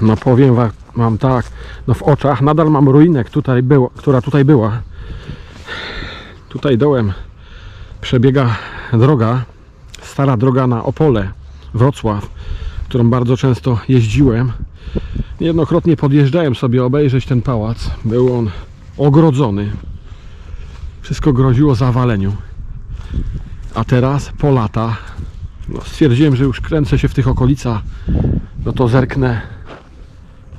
No powiem wa- wam tak, no w oczach nadal mam ruinę, tutaj było, która tutaj była. Tutaj dołem przebiega droga, stara droga na Opole, Wrocław, którą bardzo często jeździłem. Niejednokrotnie podjeżdżałem sobie obejrzeć ten pałac. Był on ogrodzony. Wszystko groziło zawaleniu. A teraz, po lata, no stwierdziłem, że już kręcę się w tych okolicach, no to zerknę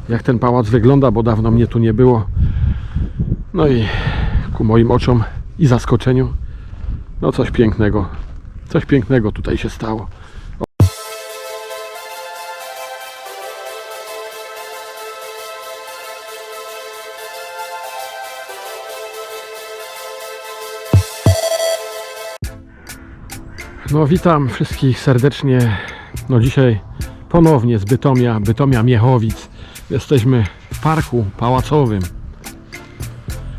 jak ten pałac wygląda, bo dawno mnie tu nie było. No i ku moim oczom i zaskoczeniu, no coś pięknego. Coś pięknego tutaj się stało. No witam wszystkich serdecznie. No dzisiaj ponownie z Bytomia, Bytomia Miechowic. Jesteśmy w parku pałacowym.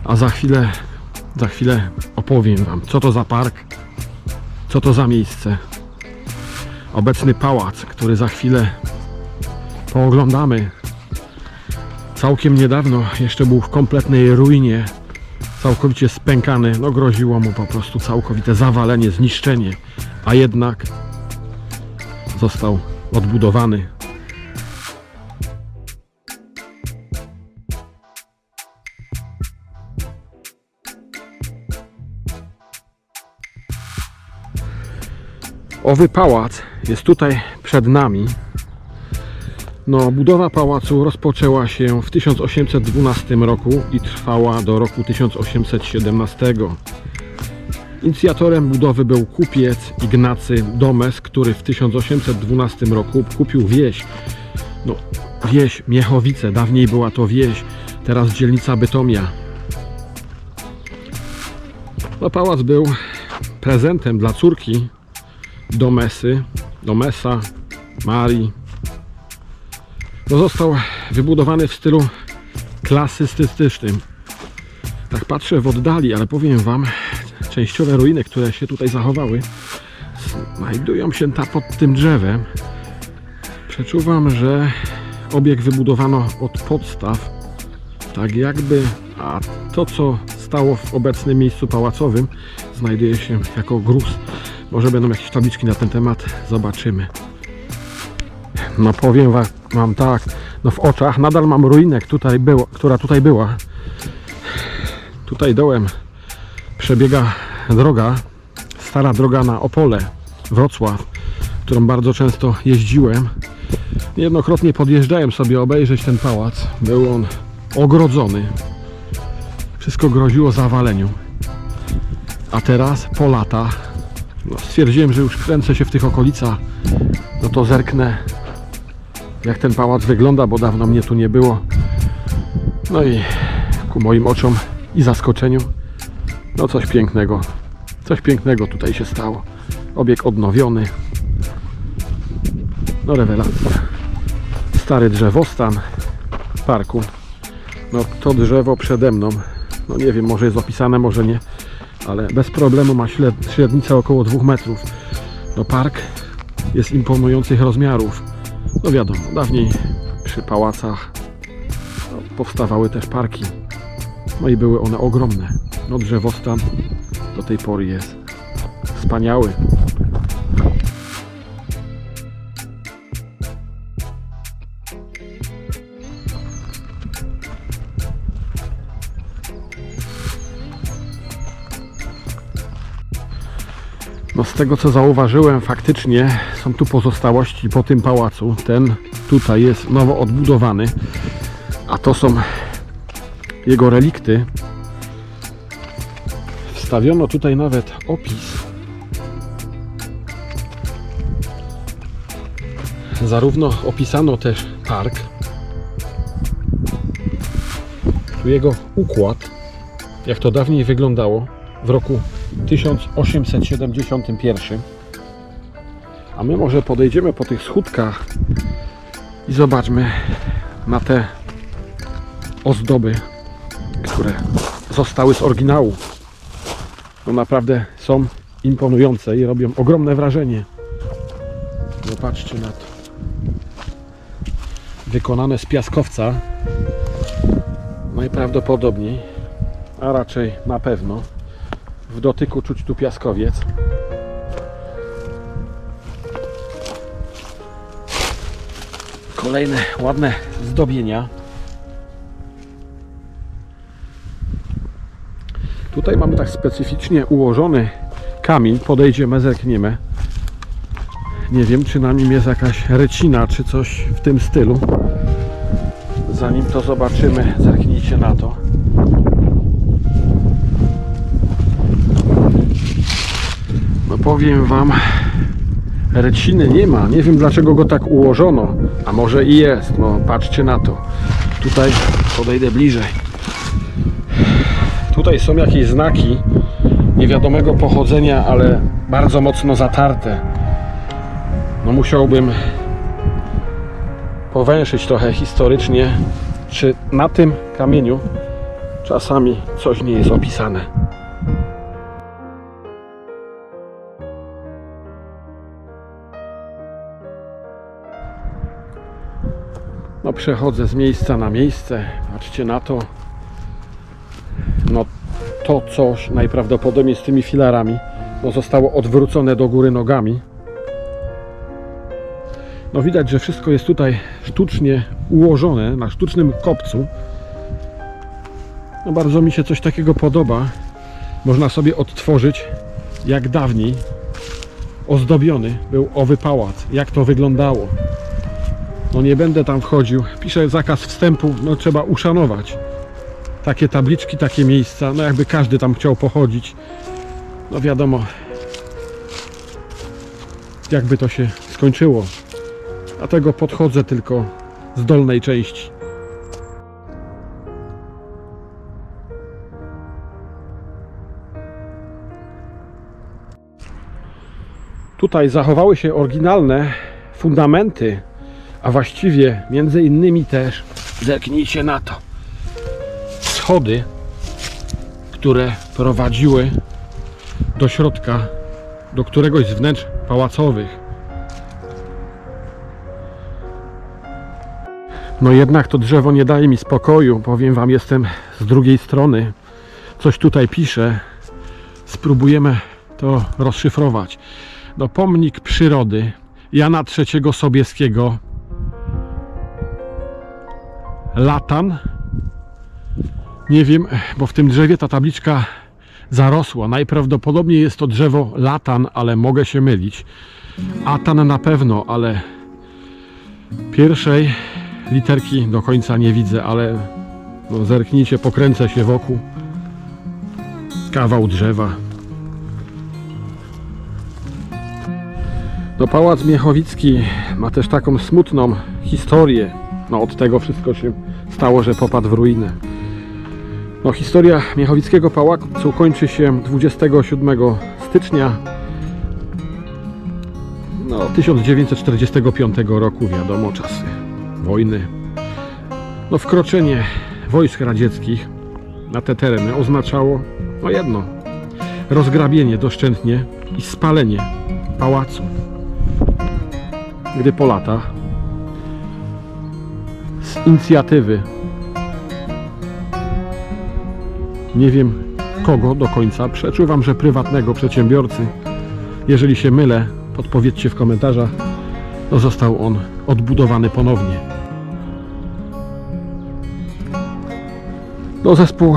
A za chwilę, za chwilę opowiem Wam, co to za park, co to za miejsce. Obecny pałac, który za chwilę pooglądamy. Całkiem niedawno jeszcze był w kompletnej ruinie, całkowicie spękany. No groziło mu po prostu całkowite zawalenie, zniszczenie, a jednak został odbudowany Owy pałac jest tutaj przed nami. No, budowa pałacu rozpoczęła się w 1812 roku i trwała do roku 1817. Inicjatorem budowy był kupiec Ignacy Domes, który w 1812 roku kupił wieś. No, wieś Miechowice, dawniej była to wieś, teraz dzielnica Bytomia. No, pałac był prezentem dla córki Domesy, Domesa, Marii. No został wybudowany w stylu klasystycznym. Tak patrzę w oddali, ale powiem Wam, częściowe ruiny, które się tutaj zachowały, znajdują się ta pod tym drzewem. Przeczuwam, że obiekt wybudowano od podstaw, tak jakby, a to co stało w obecnym miejscu pałacowym znajduje się jako gruz. Może będą jakieś tabliczki na ten temat, zobaczymy. No powiem wa- wam tak, no w oczach nadal mam ruinę, tutaj było, która tutaj była. Tutaj dołem przebiega droga, stara droga na Opole, Wrocław, którą bardzo często jeździłem. Niejednokrotnie podjeżdżałem sobie obejrzeć ten pałac. Był on ogrodzony. Wszystko groziło zawaleniu. A teraz, po latach, no stwierdziłem, że już kręcę się w tych okolicach. No to zerknę jak ten pałac wygląda, bo dawno mnie tu nie było. No i ku moim oczom i zaskoczeniu, no coś pięknego. Coś pięknego tutaj się stało. Obiekt odnowiony. No rewelacja. Stary drzewostan parku. No to drzewo przede mną. No nie wiem, może jest opisane, może nie. Ale bez problemu ma średnicę około 2 metrów. No park jest imponujących rozmiarów. No wiadomo, dawniej przy pałacach no, powstawały też parki. No i były one ogromne. No drzewostan do tej pory jest wspaniały. No z tego co zauważyłem, faktycznie są tu pozostałości po tym pałacu. Ten tutaj jest nowo odbudowany, a to są jego relikty. Wstawiono tutaj nawet opis. Zarówno opisano też park, tu jego układ, jak to dawniej wyglądało w roku 1871. A my może podejdziemy po tych schódkach i zobaczmy na te ozdoby, które zostały z oryginału. No naprawdę są imponujące i robią ogromne wrażenie. Zobaczcie na to. wykonane z piaskowca. Najprawdopodobniej, a raczej na pewno. W dotyku czuć tu piaskowiec. Kolejne ładne zdobienia. Tutaj mamy tak specyficznie ułożony kamień. Podejdziemy, zerkniemy. Nie wiem, czy na nim jest jakaś recina, czy coś w tym stylu. Zanim to zobaczymy, zerknijcie na to. Powiem Wam, reciny nie ma. Nie wiem dlaczego go tak ułożono. A może i jest. No patrzcie na to. Tutaj podejdę bliżej. Tutaj są jakieś znaki niewiadomego pochodzenia, ale bardzo mocno zatarte. No musiałbym powęszyć trochę historycznie, czy na tym kamieniu czasami coś nie jest opisane. No przechodzę z miejsca na miejsce. Patrzcie na to. No to coś najprawdopodobniej z tymi filarami no, zostało odwrócone do góry nogami. No widać, że wszystko jest tutaj sztucznie ułożone na sztucznym kopcu. No bardzo mi się coś takiego podoba. Można sobie odtworzyć jak dawniej ozdobiony był owy pałac, jak to wyglądało. No nie będę tam wchodził. Piszę zakaz wstępu, no trzeba uszanować takie tabliczki, takie miejsca. No jakby każdy tam chciał pochodzić. No wiadomo, jakby to się skończyło. Dlatego podchodzę tylko z dolnej części. Tutaj zachowały się oryginalne fundamenty, a właściwie między innymi też, zerknijcie na to, schody, które prowadziły do środka, do któregoś z wnętrz pałacowych. No jednak to drzewo nie daje mi spokoju. Powiem wam, jestem z drugiej strony. Coś tutaj pisze. Spróbujemy to rozszyfrować. No pomnik przyrody Jana III Sobieskiego. Latan. Nie wiem, bo w tym drzewie ta tabliczka zarosła. Najprawdopodobniej jest to drzewo latan, ale mogę się mylić. Atan na pewno, ale pierwszej literki do końca nie widzę, ale no, zerknijcie, pokręcę się wokół. Kawał drzewa. No, Pałac Miechowicki ma też taką smutną historię. No, od tego wszystko się stało, że popadł w ruinę. No, historia Miechowickiego Pałacu kończy się 27 stycznia no, 1945 roku, wiadomo, czasy wojny. No, wkroczenie wojsk radzieckich na te tereny oznaczało no jedno rozgrabienie doszczętnie i spalenie pałacu. Gdy po latach z inicjatywy nie wiem kogo do końca, przeczuwam, że prywatnego przedsiębiorcy, jeżeli się mylę, podpowiedzcie w komentarzach, no został on odbudowany ponownie. No, zespół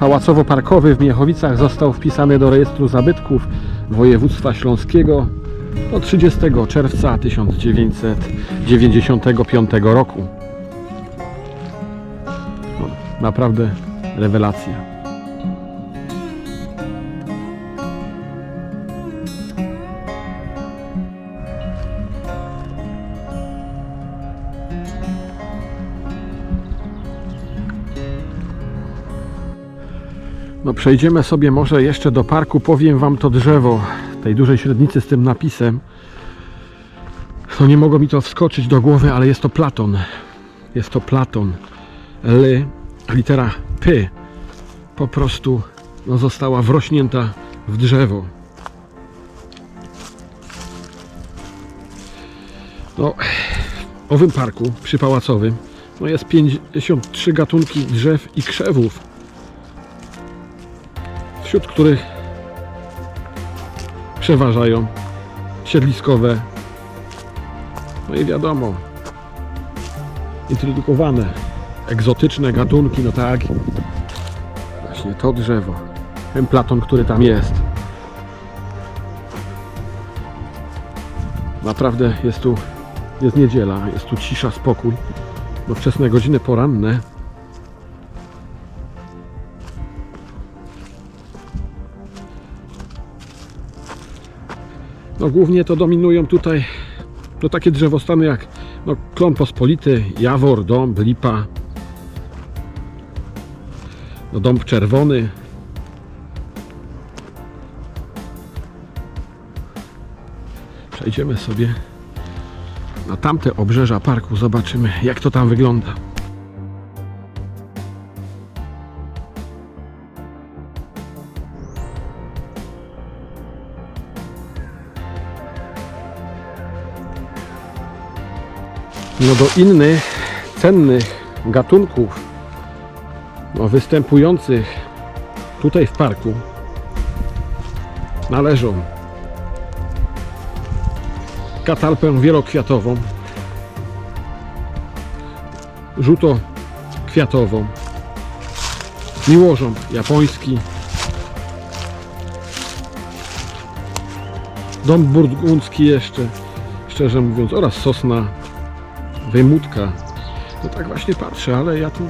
pałacowo-parkowy w Miechowicach został wpisany do rejestru zabytków województwa śląskiego do 30 czerwca 1995 roku. Naprawdę rewelacja. No przejdziemy sobie może jeszcze do parku, powiem wam to drzewo tej dużej średnicy z tym napisem. No nie mogło mi to wskoczyć do głowy, ale jest to Platon. Jest to Platon. L, litera P po prostu no, została wrośnięta w drzewo. No, owym parku przypałacowym no jest 53 gatunki drzew i krzewów, wśród których przeważają siedliskowe, no i wiadomo, introdukowane, egzotyczne gatunki, no tak, właśnie to drzewo, ten platon, który tam jest. Naprawdę jest tu, jest niedziela, jest tu cisza, spokój, bo wczesne godziny poranne. No głównie to dominują tutaj no takie drzewostany jak no, klon pospolity, jawor, dąb, lipa, no, dąb czerwony. Przejdziemy sobie na tamte obrzeża parku, zobaczymy jak to tam wygląda. No do innych cennych gatunków no, występujących tutaj w parku należą katalpę wielokwiatową, żółto-kwiatową, miłożąb japoński, dąb burgundzki jeszcze, szczerze mówiąc, oraz sosna wymutka. No tak właśnie patrzę, ale ja tu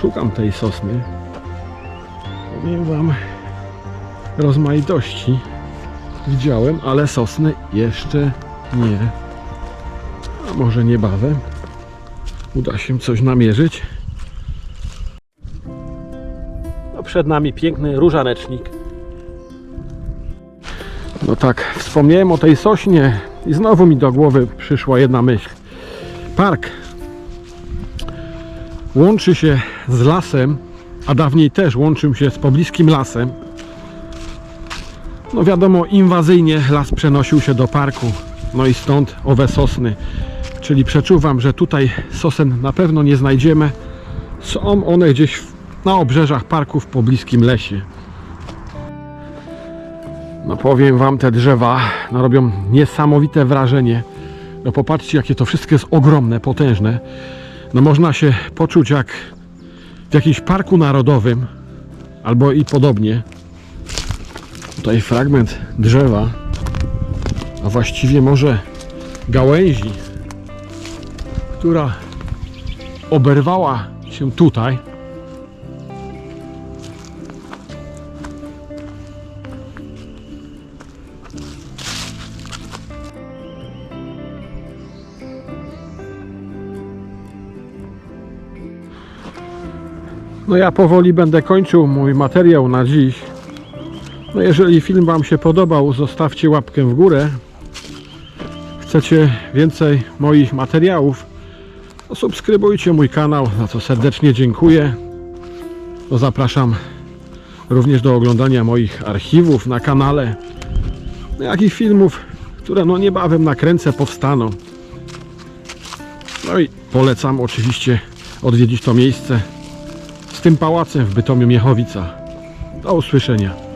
szukam tej sosny. Powiem Wam, rozmaitości widziałem, ale sosny jeszcze nie. A może niebawem uda się coś namierzyć. No przed nami piękny różanecznik. No tak, wspomniałem o tej sośnie i znowu mi do głowy przyszła jedna myśl. Park łączy się z lasem, a dawniej też łączył się z pobliskim lasem. No wiadomo, inwazyjnie las przenosił się do parku, no i stąd owe sosny. Czyli przeczuwam, że tutaj sosen na pewno nie znajdziemy. Są one gdzieś na obrzeżach parku w pobliskim lesie. No powiem wam, te drzewa no, robią niesamowite wrażenie. No popatrzcie, jakie to wszystko jest ogromne, potężne. No można się poczuć jak w jakimś parku narodowym, albo i podobnie. Tutaj fragment drzewa, a właściwie może gałęzi, która oberwała się tutaj. No ja powoli będę kończył mój materiał na dziś. No jeżeli film Wam się podobał, zostawcie łapkę w górę. Chcecie więcej moich materiałów, to subskrybujcie mój kanał, za co serdecznie dziękuję. No zapraszam również do oglądania moich archiwów na kanale, no jak i filmów, które no niebawem nakręcę, powstaną. No i polecam oczywiście odwiedzić to miejsce z tym pałacem w Bytomiu Miechowica. Do usłyszenia.